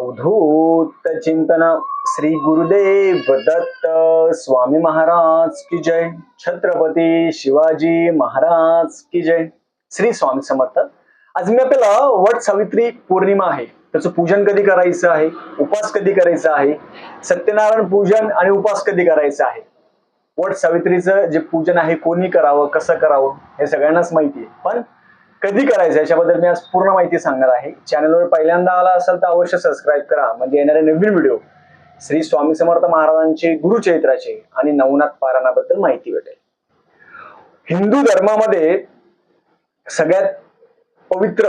अवधूत चिंतन श्री गुरुदेव दत्त स्वामी महाराज की जय. छत्रपती शिवाजी महाराज की जय. श्री स्वामी समर्थ. आज मी आपल्याला वट सावित्री पौर्णिमा आहे. त्याचं पूजन कधी करायचं आहे? उपास कधी करायचा आहे? सत्यनारायण पूजन आणि उपास कधी करायचा आहे? वट सावित्रीचं जे पूजन आहे कोणी करावं कसं करावं हे सगळ्यांनाच माहिती आहे. पण कधी करायचं? याच्याबद्दल मी आज पूर्ण माहिती सांगणार आहे. चॅनलवर पहिल्यांदा आला असेल तर अवश्य सबस्क्राईब करा. म्हणजे येणारे नवीन व्हिडिओ श्री स्वामी समर्थ महाराजांचे गुरुचरित्राचे आणि नवनाथ पारायणाबद्दल माहिती भेटेल. हिंदू धर्मामध्ये सगळ्यात पवित्र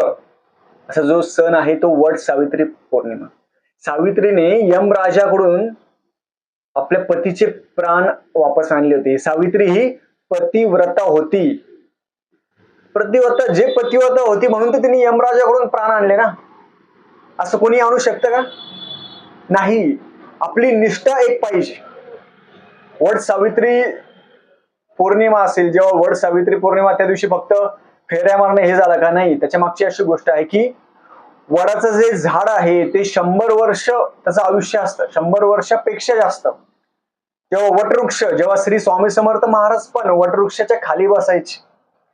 असा जो सण आहे तो वट सावित्री पौर्णिमा. सावित्रीने यम राजाकडून आपल्या पतीचे प्राण वापस आणले होते. सावित्री ही पतिव्रता होती. प्रतिवत्ता जे पतिव्रता होती म्हणून तर तिने यमराजाकडून प्राण आणले ना. असं कोणी आणू शकतं का? नाही. आपली निष्ठा एक पाहिजे. वट सावित्री पौर्णिमा असेल जेव्हा वट सावित्री पौर्णिमा त्या दिवशी फक्त फेऱ्या मारणे हे झालं का नाही? त्याच्या मागची अशी गोष्ट आहे की वडाचं जे झाड आहे ते शंभर वर्ष त्याचं आयुष्य असतं. शंभर वर्षापेक्षा जास्त. तेव्हा वटवृक्ष जेव्हा श्री स्वामी समर्थ महाराज पण वटवृक्षाच्या खाली बसायचे.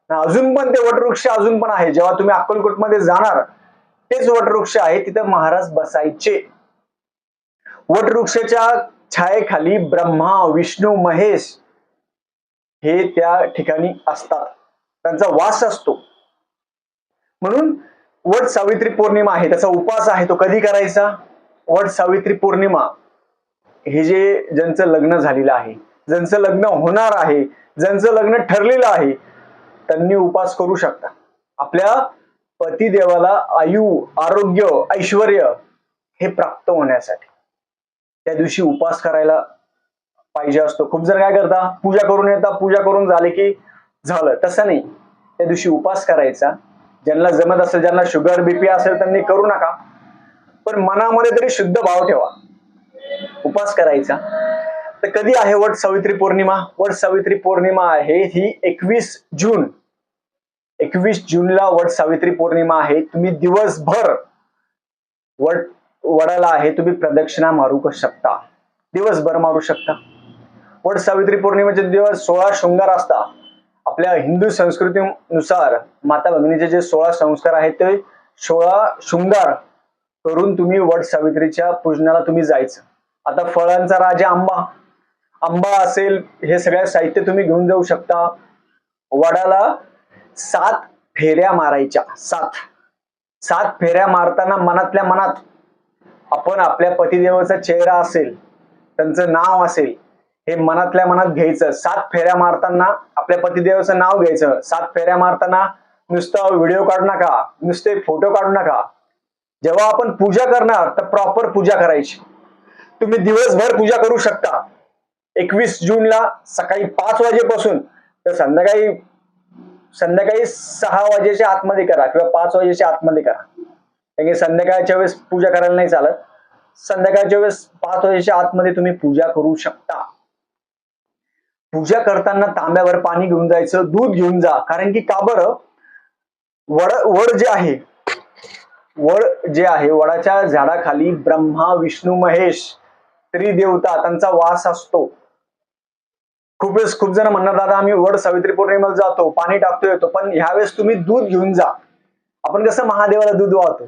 अजून पण ते वटवृक्ष अजून पण आहे. जेव्हा तुम्ही अक्कलकोटमध्ये जाणार तेच वटवृक्ष आहे तिथं महाराज बसायचे. वटवृक्षाच्या छायेखाली ब्रह्मा विष्णू महेश हे त्या ठिकाणी असतात. त्यांचा वास असतो. म्हणून वट सावित्री पौर्णिमा आहे. त्याचा उपास आहे तो कधी करायचा? वट सावित्री पौर्णिमा. हे जे ज्यांचं लग्न झालेलं आहे ज्यांचं लग्न होणार आहे ज्यांचं लग्न ठरलेलं आहे त्यांनी उपास करू शकता. आपल्या पतिदेवाला आयु आरोग्य ऐश्वर हे प्राप्त होण्यासाठी. त्या दिवशी उपास करायला पाहिजे असतो. खूप जण काय करता? पूजा करून येतात. पूजा करून झाले की झालं. तसं नाही. त्या दिवशी उपास करायचा. ज्यांना जमत असेल ज्यांना शुगर बीपी असेल त्यांनी करू नका. पण मनामध्ये तरी शुद्ध भाव ठेवा. उपास करायचा. तर कधी आहे वट सावित्री पौर्णिमा? वट सावित्री पौर्णिमा आहे ही एकवीस जून. एकवीस जूनला वट सावित्री पौर्णिमा आहे. तुम्ही दिवसभर वट वडाला आहे. तुम्ही प्रदक्षिणा मारू शकता. दिवसभर मारू शकता. वट सावित्री पौर्णिमेचे दिवस सोळा शृंगार असता आपल्या हिंदू संस्कृतीनुसार माता भगिनीचे जे सोळा संस्कार आहेत ते सोळा शृंगार करून तुम्ही वट सावित्रीच्या पूजनाला तुम्ही जायचं. आता फळांचा राजा आंबा. आंबा असेल हे सगळं साहित्य तुम्ही घेऊन जाऊ शकता. वडाला सात फेऱ्या मारायच्या. सात. सात फेऱ्या मारताना मनातल्या मनात आपण आपल्या पतिदेवाचा चेहरा असेल त्यांचं नाव असेल हे मनातल्या मनात घ्यायचं. सात फेऱ्या मारताना आपल्या पतिदेवाचं नाव घ्यायचं. सात फेऱ्या मारताना नुसतं व्हिडिओ काढू नका नुसते फोटो काढू नका. जेव्हा आपण पूजा करणार तर प्रॉपर पूजा करायची. तुम्ही दिवसभर पूजा करू शकता. एकवीस जूनला सकाळी पाच वाजेपासून तर संध्याकाळी संध्याकाळी सहा वाजेच्या आतमध्ये करा किंवा पाच वाजेच्या आतमध्ये करा. कारण की संध्याकाळच्या वेळेस पूजा करायला नाही चालत. संध्याकाळच्या वेळेस पाच वाजेच्या आतमध्ये तुम्ही पूजा करू शकता. पूजा करताना तांब्यावर पाणी घेऊन जायचं दूध घेऊन जा. कारण की का बरं? वड वड जे आहे वड जे आहे वडाच्या झाडाखाली ब्रह्मा विष्णू महेश त्रिदेवता त्यांचा वास असतो. खूप वेळेस खूप जण म्हणणार दादा आम्ही वड सावित्री पौर्णिमेला जातो पाणी टाकतो येतो पण ह्यावेळेस तुम्ही दूध घेऊन जा. आपण कसं महादेवाला दूध वाहतो?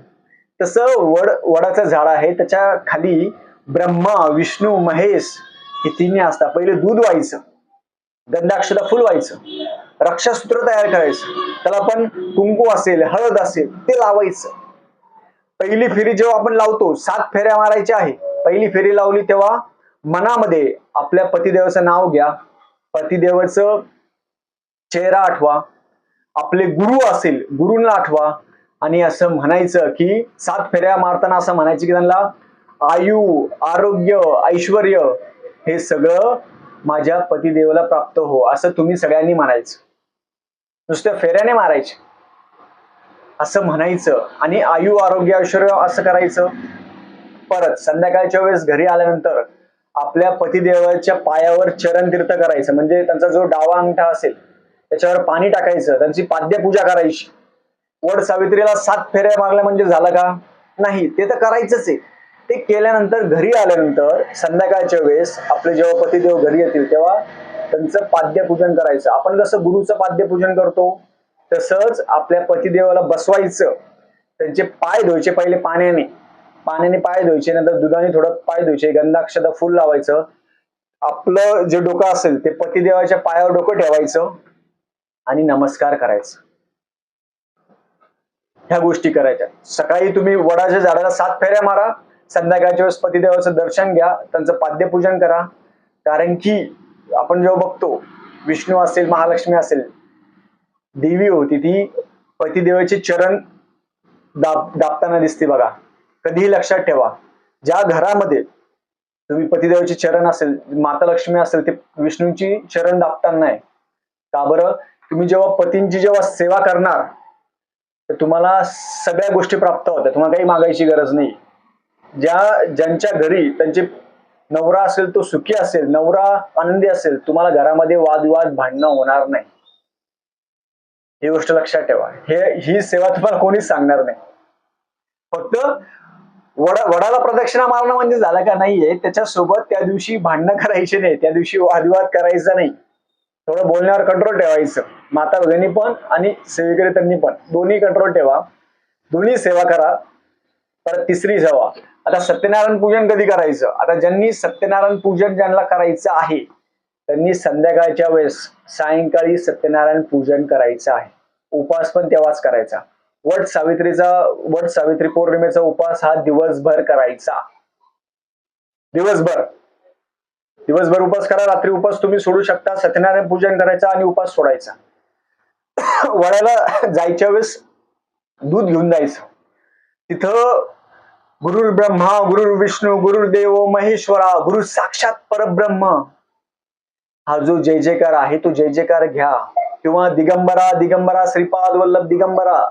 तसं वड वडाचं झाड आहे त्याच्याखाली ब्रह्मा विष्णू महेश हे तिन्ही असतात. पहिले दूध व्हायचं गंधाक्षता फुल व्हायचं रक्षासूत्र तयार करायचं त्याला आपण कुंकू असेल हळद असेल ते लावायचं. पहिली फेरी जेव्हा आपण लावतो सात फेऱ्या मारायच्या आहे. पहिली फेरी लावली तेव्हा मनामध्ये आपल्या पतिदेवाचं नाव घ्या. पतिदेवाचं चेहरा आठवा आपले गुरु असेल गुरुंना आठवा आणि असं म्हणायचं की सात फेऱ्या मारताना असं म्हणायचं की त्यांना आयु आरोग्य ऐश्वर हे सगळं माझ्या पतिदेवाला प्राप्त हो असं तुम्ही सगळ्यांनी म्हणायचं. नुसत्या फेऱ्याने मारायचे. असं म्हणायचं. आणि आयु आरोग्य ऐश्वर असं करायचं. परत संध्याकाळच्या वेळेस घरी आल्यानंतर आपल्या पतिदेवाच्या पायावर चरण तीर्थ करायचं. म्हणजे त्यांचा जो डावा अंगठा असेल त्याच्यावर पाणी टाकायचं त्यांची पाद्यपूजा करायची. वड सावित्रीला सात फेऱ्या मारल्या म्हणजे झालं का? नाही ते तर करायचंच आहे. ते केल्यानंतर घरी आल्यानंतर संध्याकाळच्या वेळेस आपले जेव्हा पतिदेव घरी येतील तेव्हा त्यांचं पाद्यपूजन करायचं. आपण कसं गुरुचं पाद्यपूजन करतो तसंच आपल्या पतिदेवाला बसवायचं. त्यांचे पाय धुवायचे पहिले पाण्याने. पाण्याने पाय धुवायचे नंतर दुधाने थोडं पाय धुवायचे गंधाक्षता फुल लावायचं. आपलं जे डोकं असेल ते पतिदेवाच्या पायावर डोकं ठेवायचं आणि नमस्कार करायचं. ह्या गोष्टी करायच्या. सकाळी तुम्ही वडाच्या झाडाला सात फेऱ्या मारा संध्याकाळच्या वेळेस पतिदेवाचं दर्शन घ्या त्यांचं पाद्यपूजन करा. कारण की आपण जेव्हा बघतो विष्णू असेल महालक्ष्मी असेल देवी होती ती पतिदेवाचे चरण दाब दाबताना दिसते बघा. कधीही लक्षात ठेवा. ज्या घरामध्ये तुम्ही पतिदेवाचे चरण असेल माता लक्ष्मी असेल ते विष्णूंची चरण दाबताना आहे का बरं? तुम्ही जेव्हा पतींची जेव्हा सेवा करणार तर तुम्हाला सगळ्या गोष्टी प्राप्त होत्या तुम्हाला काही मागायची गरज नाही. ज्या ज्यांच्या घरी त्यांचे नवरा असेल तो सुखी असेल नवरा आनंदी असेल तुम्हाला घरामध्ये वादविवाद भांडणं होणार नाही. ही गोष्ट लक्षात ठेवा. हे ही सेवा तुम्हाला कोणीच सांगणार नाही. फक्त वडा वडाला प्रदक्षिणा मारणं म्हणजे झालं का नाहीये त्याच्यासोबत त्या दिवशी भांडणं करायचे नाही त्या दिवशी वादविवाद करायचा नाही. थोडं बोलण्यावर कंट्रोल ठेवायचं. माता भगिनी पण आणि सेवेकरी त्यांनी पण. दोन्ही कंट्रोल ठेवा. दोन्ही सेवा करा. परत तिसरी सेवा. आता सत्यनारायण पूजन कधी करायचं? आता ज्यांनी सत्यनारायण पूजन ज्यांना करायचं आहे त्यांनी संध्याकाळच्या वेळेस सायंकाळी सत्यनारायण पूजन करायचं आहे. उपवास पण तेव्हाच करायचा. वट सावित्रीचा वट सावित्री पौर्णिमेचा उपवास हा दिवसभर करायचा. दिवसभर. दिवसभर उपास करा रात्री उपास तुम्ही सोडू शकता सत्यनारायण पूजन करायचा आणि उपास सोडायचा. वड्याला जायच्या वेळेस दूध घेऊन जायचं. तिथं गुरुर ब्रह्मा गुरुर विष्णू गुरुर्देव महेश्वरा गुरु साक्षात परब्रह्म. हा जो जय जयकार आहे तो जय जयकार घ्या. किंवा दिगंबरा दिगंबरा श्रीपाद वल्लभ दिगंबरा.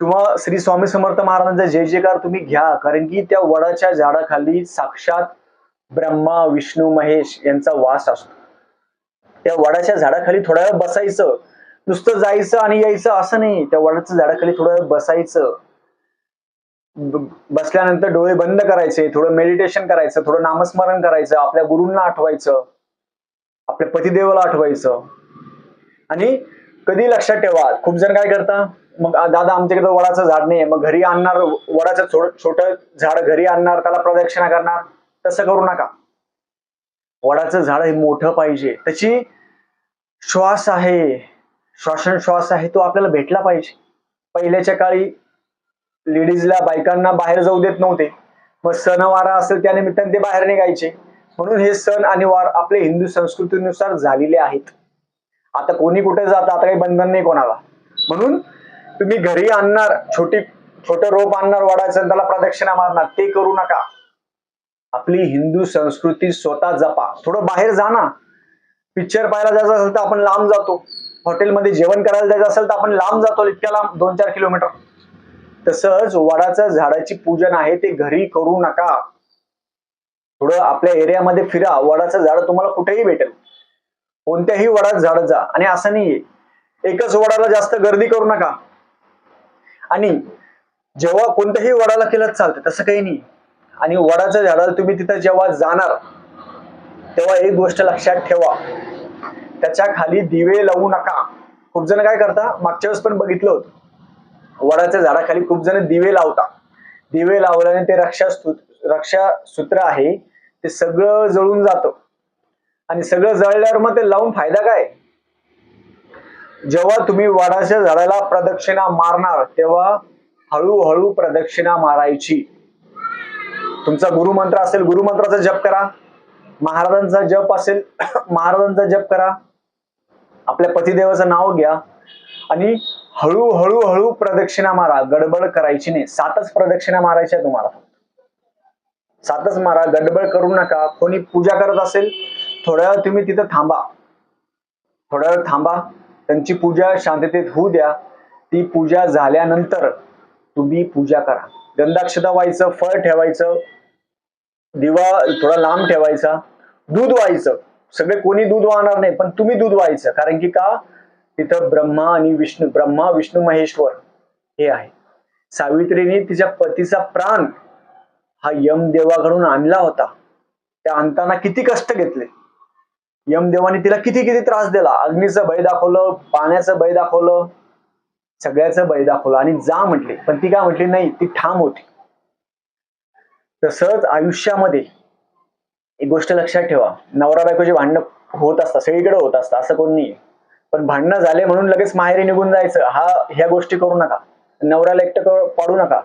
किंवा श्री स्वामी समर्थ महाराजांचा जय जयकार तुम्ही घ्या. कारण की त्या वडाच्या झाडाखाली साक्षात ब्रह्मा विष्णू महेश यांचा वास असतो. त्या वडाच्या झाडाखाली थोडा वेळ बसायचं. नुसतं जायचं आणि यायचं असं नाही. त्या वडाच्या झाडाखाली थोडा वेळ बसायचं. बसल्यानंतर डोळे बंद करायचे थोडं मेडिटेशन करायचं थोडं नामस्मरण करायचं आपल्या गुरूंना आठवायचं आपल्या पतिदेवाला आठवायचं. आणि कधी लक्षात ठेवा खूप जण काय करता? मग दादा आमच्याकडे वडाचं झाड नाही मग घरी आणणार वडाचं छोट झाड घरी आणणार त्याला प्रदक्षिणा करणार तसं करू नका. वडाचं झाड हे मोठं पाहिजे. त्याची श्वास आहे. श्वासोश्वास आहे तो आपल्याला भेटला पाहिजे. पहिल्याच्या काळी लेडीजला बायकांना बाहेर जाऊ देत नव्हते. मग सणवारा असेल त्या निमित्ताने ते बाहेर निघायचे. म्हणून हे सण आणि वार आपले हिंदू संस्कृतीनुसार झालेले आहेत. आता कोणी कुठे जातं आता काही बंधन नाही कोणाला. म्हणून तुम्ही घरी आणणार छोटी छोटं रोप आणणार वाढायचं त्याला प्रदक्षिणा मारणार ते करू नका. आपली हिंदू संस्कृती स्वतः जपा. थोडं बाहेर जा ना. पिक्चर पाहायला जायचं असेल तर आपण लांब जातो. हॉटेलमध्ये जेवण करायला जायचं असेल तर आपण लांब जातो इतक्या लांब दोन चार किलोमीटर. तसंच वडाचं झाडाची पूजन आहे ते घरी करू नका. थोडं आपल्या एरियामध्ये फिरा. वडाचं झाड तुम्हाला कुठेही भेटेल. कोणत्याही वडात झाड जा. आणि असं नाहीये. एकच वडाला जास्त गर्दी करू नका. आणि जेव्हा कोणत्याही वडाला केलं चालतं तसं काही नाही. आणि वडाचं झाडाला तुम्ही तिथं जेव्हा जाणार तेव्हा एक गोष्ट लक्षात ठेवा. त्याच्याखाली दिवे लावू नका. खूप जण काय करता मागच्या वेळेस पण बघितलं होतं. वडाच्या झाडाखाली खूप जण दिवे लावता. दिवे लावल्याने ते रक्षा रक्षा सूत्र आहे ते सगळं जळून जातं. आणि सगळं जळल्यावर मग ते लावून फायदा काय? जेव्हा तुम्ही वडाच्या झाडाला प्रदक्षिणा मारणार तेव्हा हळूहळू प्रदक्षिणा मारायची. तुमचा गुरुमंत्र असेल गुरुमंत्राचा जप करा. महाराजांचा जप असेल महाराजांचा जप करा. आपल्या पतिदेवाचं नाव घ्या. आणि हळूहळू हळू प्रदक्षिणा मारा. गडबड करायची नाही. सातच प्रदक्षिणा मारायच्या तुम्हाला. सातच मारा. गडबड करू नका. कोणी पूजा करत असेल थोड्या वेळ तुम्ही तिथं थांबा. थोड्या वेळ थांबा. त्यांची पूजा शांततेत होऊ द्या. ती पूजा झाल्यानंतर तुम्ही पूजा करा. गंधाक्षता व्हायचं फळ ठेवायचं दिवा थोडा लांब ठेवायचा दूध व्हायचं. सगळे कोणी दूध वाहणार नाही पण तुम्ही दूध व्हायचं. कारण की का? तिथं ब्रह्मा आणि विष्णू ब्रह्मा विष्णू महेश्वर हे आहे. सावित्रीने तिच्या पतीचा प्राण हा यमदेवाकडून आणला होता. त्या आणताना किती कष्ट घेतले. यमदेवाने तिला किती किती त्रास दिला? अग्नीचं भय दाखवलं पाण्याचं भय दाखवलं सगळ्याचं भय दाखवलं आणि जा म्हटले. पण ती काय म्हटली? नाही ती ठाम होती. तसंच आयुष्यामध्ये एक गोष्ट लक्षात ठेवा. नवरा बायकोची भांडणं होत असतात सगळीकडे होत असतं असं कोण नाही पण भांडणं झाले म्हणून लगेच माहेरी निघून जायचं. हा ह्या गोष्टी करू नका. नवऱ्याला एकटं पाडू नका.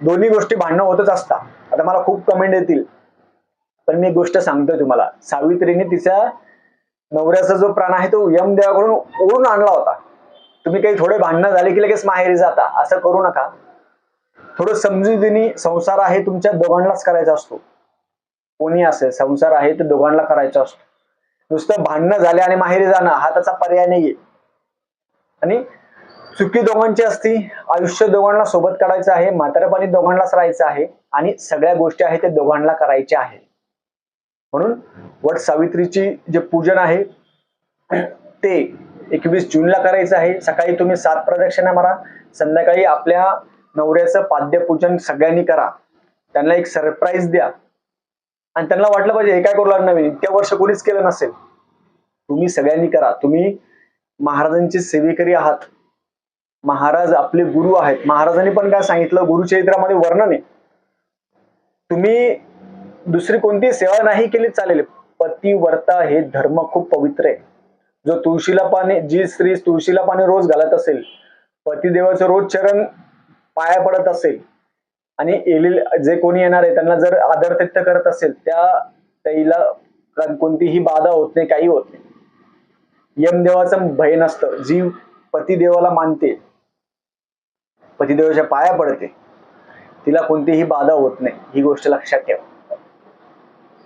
दोन्ही गोष्टी भांडणं होतच असतात. आता मला खूप कमेंट येतील. पण मी एक गोष्ट सांगतोय तुम्हाला. सावित्रीने तिच्या नवऱ्याचा जो प्राण आहे तो यमदेवाकडून ओढून आणला होता. तुम्ही काही थोडे भांडणं झाले की लगेच माहेरी जाता. असं करू नका. थोडं समजुतीने संसार आहे तुमच्या दोघांनाच करायचा असतो. कोणी असेल संसार आहे तो दोघांना करायचा असतो. नुसतं भांडणं झाले आणि माहेरी जाणं हा त्याचा पर्याय नाहीये. आणि चुकी दोघांची असती आयुष्य दोघांना सोबत काढायचं आहे म्हातारपणी दोघांनाच राहायचं आहे आणि सगळ्या गोष्टी आहेत ते दोघांना करायच्या आहे म्हणून वट सावित्रीची जे पूजन आहे ते एकवीस जूनला करायचं आहे. सकाळी तुम्ही सात प्रदक्षिणा मारा. संध्याकाळी आपल्या नवऱ्याचं पाद्यपूजन सगळ्यांनी करा. त्यांना एक सरप्राईज द्या. आणि त्यांना वाटलं पाहिजे हे काय करू लागणार? नवीन इतक्या वर्ष कोणीच केलं नसेल. तुम्ही सगळ्यांनी करा. तुम्ही महाराजांचे सेवेकरी आहात. महाराज आपले गुरु आहेत. महाराजांनी पण काय सांगितलं? गुरुचरित्रामध्ये वर्णन आहे. तुम्ही दुसरी कोणती सेवा नाही केली चालेल. पतिव्रता हे धर्म खूप पवित्र आहे. जो तुळशीला पाणी जी स्त्री तुळशीला पाणी रोज घालत असेल पतिदेवाचं रोज चरण पाया पडत असेल आणि येईल जे कोणी येणार आहे त्यांना जर आदरतित्य करत असेल त्या त्याला कोणतीही बाधा होत नाही काही होत नाही. यमदेवाचं भय नसतं. जी पतिदेवाला मानते. पतिदेवाच्या पाया पडते तिला कोणतीही बाधा होत नाही. ही गोष्ट लक्षात ठेवा.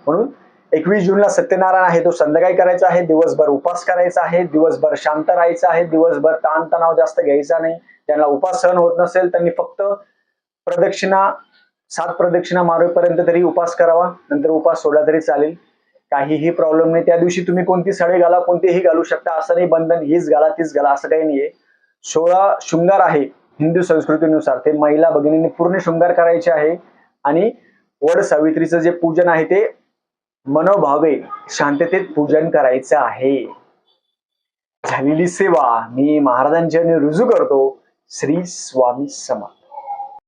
म्हणून एकवीस जूनला सत्यनारायण आहे तो संध्याकाळी करायचा आहे दिवसभर उपास करायचा आहे दिवसभर शांत राहायचं आहे दिवसभर ताणतणाव जास्त घ्यायचा नाही त्यांना उपास सहन होत नसेल त्यांनी फक्त प्रदक्षिणा सात प्रदक्षिणा मारेपर्यंत तरी उपास करावा नंतर उपास सोडला तरी चालेल. काहीही प्रॉब्लेम नाही. त्या दिवशी तुम्ही कोणती साडी घाला कोणतीही घालू शकता. असं नाही बंधन हीच घाला तीच घाला असं काही नाहीये. सोळा शृंगार आहे हिंदू संस्कृतीनुसार. ते महिला भगिनींनी पूर्ण शृंगार करायचे आहे. आणि वड सावित्रीचं जे पूजन आहे ते मनोभावे शांततेत पूजन करायचं आहे. झालेली सेवा मी महाराजांच्या रुजू करतो. श्री स्वामी समा